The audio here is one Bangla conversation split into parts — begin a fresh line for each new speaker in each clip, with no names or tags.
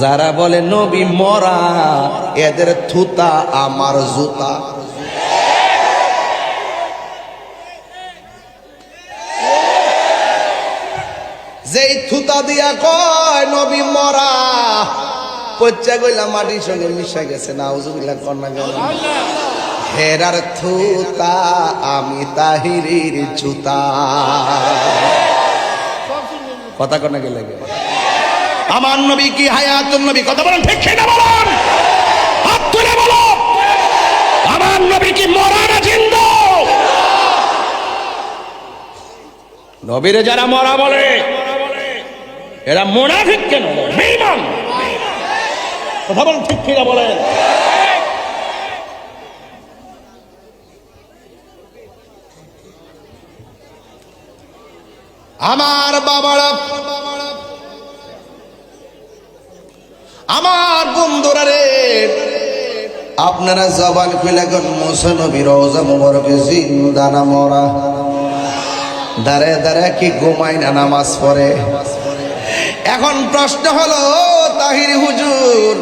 যারা বলে, নবী মরা, এদের থুতা আমার জুতা। যেই থুতা দিয়া কয়, নবী মরা, পচ্চা গইলা মাটির সঙ্গে মিশা গেছে না উজুবিল্লা কন্যা গেল। হেরার থুতা আমি তাহিরির জুতা। কথা কন্যা গেলে আমার নবী কি হায়াতুন নবী? কথা বলেন, ঠিক কিনা বলেন? হাত তুলে বলো। আমার নবী কি মরা না জিন্দা? নবীরে যারা মরা বলে, এরা মোনাফিক কেন? বেঈমান। কথা বলেন, ঠিক কিনা বলেন? আমার বাবারা আমার বন্ধুরা রে আপনারা জবান খুলে এখন মুসনবী রওজা মুবারকে জিন্দা না মরা। দাঁড়ে দাঁড়ে কি ঘুমাই না নামাজ পড়ে? এখন প্রশ্ন হলো, তাহির হুজুর,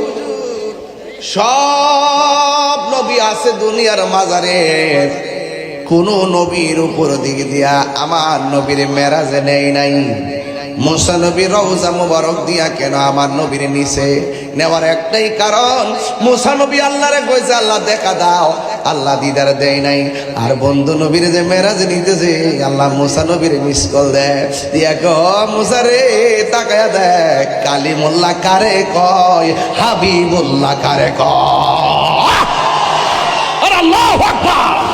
সব নবী আছে দুনিয়ার মাজারে, কোন নবীর উপর দিক দিয়া আমার নবীর মেরাজে নেই নাই। মুসা নবীর রওজা মুবারক দিয়া কেন আমার নবীর নিচে? নেওয়ার একটাই কারণ, মুসা নবী আল্লাহরে কইছে, আল্লাহ, দেখা দাও। আল্লাহ দিদার দেয় নাই। আর বন্ধু নবীর যে মেরাজ নিতেছে, আল্লাহ মুসা নবীর মিস কল দেয় দিয়া মুসা রে, তাকায়া দেখ কালী মোল্লা কারে কয়, হাবিবুল্লাহ কারে কয়?
আর আল্লাহ আকবার।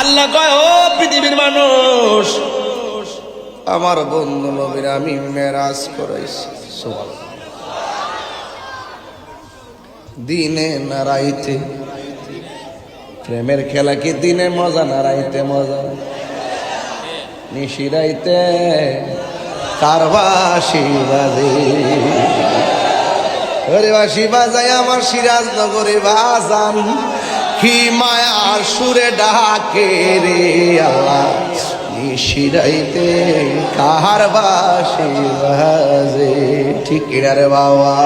আল্লাহ কয়, ও পৃথিবীর মানুষ, আমার বন্ধু নবীর আমি মেরাজ সুবহানাল্লাহ। দিনে না রাইতে? প্রেমের খেলা কি দিনে মজা না রাইতে মজা? নিশি রাইতে কারবাসি বাজে। ওরে বাসি বাজায় আমার সিরাজনগরে বাজান। কি মায়ার সুরে ডাকে রে আল্লাহ নিশিরাইতে কাহার বাসে ঠিক রে বাবা?